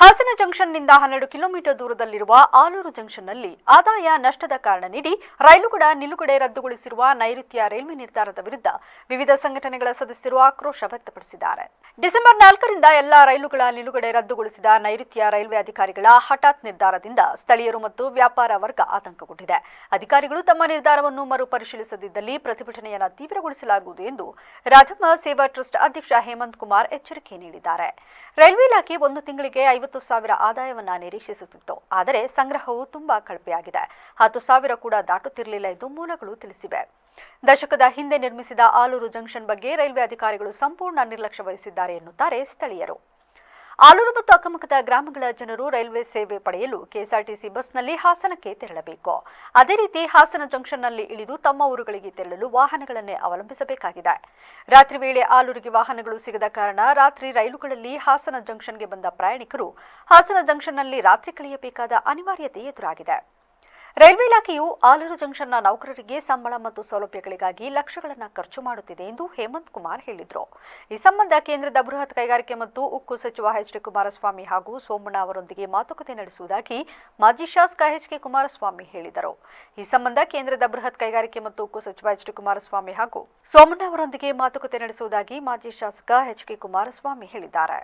ಹಾಸನ ಜಂಕ್ಷನ್ನಿಂದ ಹನ್ನೆರಡು ಕಿಲೋಮೀಟರ್ ದೂರದಲ್ಲಿರುವ ಆಲೂರು ಜಂಕ್ಷನ್ನಲ್ಲಿ ಆದಾಯ ನಷ್ಟದ ಕಾರಣ ನೀಡಿ ರೈಲುಗಳ ನಿಲುಗಡೆ ರದ್ದುಗೊಳಿಸಿರುವ ನೈಋತ್ಯ ರೈಲ್ವೆ ನಿರ್ಧಾರದ ವಿರುದ್ಧ ವಿವಿಧ ಸಂಘಟನೆಗಳ ಸದಸ್ಯರು ಆಕ್ರೋಶ ವ್ಯಕ್ತಪಡಿಸಿದ್ದಾರೆ. ಡಿಸೆಂಬರ್ ನಾಲ್ಕರಿಂದ ಎಲ್ಲಾ ರೈಲುಗಳ ನಿಲುಗಡೆ ರದ್ದುಗೊಳಿಸಿದ ನೈಋತ್ಯ ರೈಲ್ವೆ ಅಧಿಕಾರಿಗಳ ಹಠಾತ್ ನಿರ್ಧಾರದಿಂದ ಸ್ಥಳೀಯರು ಮತ್ತು ವ್ಯಾಪಾರ ವರ್ಗ ಆತಂಕಗೊಂಡಿದೆ. ಅಧಿಕಾರಿಗಳು ತಮ್ಮ ನಿರ್ಧಾರವನ್ನು ಮರುಪರಿಶೀಲಿಸದಿದ್ದಲ್ಲಿ ಪ್ರತಿಭಟನೆಯನ್ನು ತೀವ್ರಗೊಳಿಸಲಾಗುವುದು ಎಂದು ರಾಧಮ್ಮ ಸೇವಾ ಟ್ರಸ್ಟ್ ಅಧ್ಯಕ್ಷ ಹೇಮಂತ್ ಕುಮಾರ್ ಎಚ್ಚರಿಕೆ ನೀಡಿದ್ದಾರೆ. ರೈಲ್ವೆ ಇಲಾಖೆ ಒಂದು ತಿಂಗಳಿಗೆ ಐವತ್ತು ಸಾವಿರ ಆದಾಯವನ್ನ ನಿರೀಕ್ಷಿಸುತ್ತಿತ್ತು. ಆದರೆ ಸಂಗ್ರಹವು ತುಂಬಾ ಕಳಪೆಯಾಗಿದೆ. ಹತ್ತು ಸಾವಿರ ಕೂಡ ದಾಟುತ್ತಿರಲಿಲ್ಲ ಎಂದು ಮೂಲಗಳು ತಿಳಿಸಿವೆ. ದಶಕದ ಹಿಂದೆ ನಿರ್ಮಿಸಿದ ಆಲೂರು ಜಂಕ್ಷನ್ ಬಗ್ಗೆ ರೈಲ್ವೆ ಅಧಿಕಾರಿಗಳು ಸಂಪೂರ್ಣ ನಿರ್ಲಕ್ಷ್ಯ ವಹಿಸಿದ್ದಾರೆ ಎನ್ನುತ್ತಾರೆ ಸ್ಥಳೀಯರು. ಆಲೂರು ಮತ್ತು ಅಕ್ಕಮಕ್ಕದ ಗ್ರಾಮಗಳ ಜನರು ರೈಲ್ವೆ ಸೇವೆ ಪಡೆಯಲು ಕೆಎಸ್ಆರ್ಟಿಸಿ ಬಸ್ನಲ್ಲಿ ಹಾಸನಕ್ಕೆ ತೆರಳಬೇಕು. ಅದೇ ರೀತಿ ಹಾಸನ ಜಂಕ್ಷನ್ನಲ್ಲಿ ಇಳಿದು ತಮ್ಮ ಊರುಗಳಿಗೆ ತೆರಳಲು ವಾಹನಗಳನ್ನೇ ಅವಲಂಬಿಸಬೇಕಾಗಿದೆ. ರಾತ್ರಿ ವೇಳೆ ಆಲೂರಿಗೆ ವಾಹನಗಳು ಸಿಗದ ಕಾರಣ ರಾತ್ರಿ ರೈಲುಗಳಲ್ಲಿ ಹಾಸನ ಜಂಕ್ಷನ್ಗೆ ಬಂದ ಪ್ರಯಾಣಿಕರು ಹಾಸನ ಜಂಕ್ಷನ್ನಲ್ಲಿ ರಾತ್ರಿ ಕಳೆಯಬೇಕಾದ ಅನಿವಾರ್ಯತೆ ಎದುರಾಗಿದೆ. ರೈಲ್ವೆ ಇಲಾಖೆಯು ಆಲೂರು ಜಂಕ್ಷನ್ನ ನೌಕರರಿಗೆ ಸಂಬಳ ಮತ್ತು ಸೌಲಭ್ಯಗಳಿಗಾಗಿ ಲಕ್ಷಗಳನ್ನು ಖರ್ಚು ಮಾಡುತ್ತಿದೆ ಎಂದು ಹೇಮಂತ್ ಕುಮಾರ್ ಹೇಳಿದರು. ಈ ಸಂಬಂಧ ಕೇಂದ್ರದ ಬೃಹತ್ ಕೈಗಾರಿಕೆ ಮತ್ತು ಉಕ್ಕು ಸಚಿವ ಎಚ್ ಡಿ ಕುಮಾರಸ್ವಾಮಿ ಹಾಗೂ ಸೋಮಣ್ಣ ಅವರೊಂದಿಗೆ ಮಾತುಕತೆ ನಡೆಸುವುದಾಗಿ ಮಾಜಿ ಶಾಸಕ ಎಚ್ ಕೆ ಕುಮಾರಸ್ವಾಮಿ ಹೇಳಿದರು. ಈ ಸಂಬಂಧ ಕೇಂದ್ರದ ಬೃಹತ್ ಕೈಗಾರಿಕೆ ಮತ್ತು ಉಕ್ಕು ಸಚಿವ ಎಚ್ ಡಿ ಕುಮಾರಸ್ವಾಮಿ ಹಾಗೂ ಸೋಮಣ್ಣ ಅವರೊಂದಿಗೆ ಮಾತುಕತೆ ನಡೆಸುವುದಾಗಿ ಮಾಜಿ ಶಾಸಕ ಎಚ್ ಕೆ ಕುಮಾರಸ್ವಾಮಿ ಹೇಳಿದ್ದಾರೆ.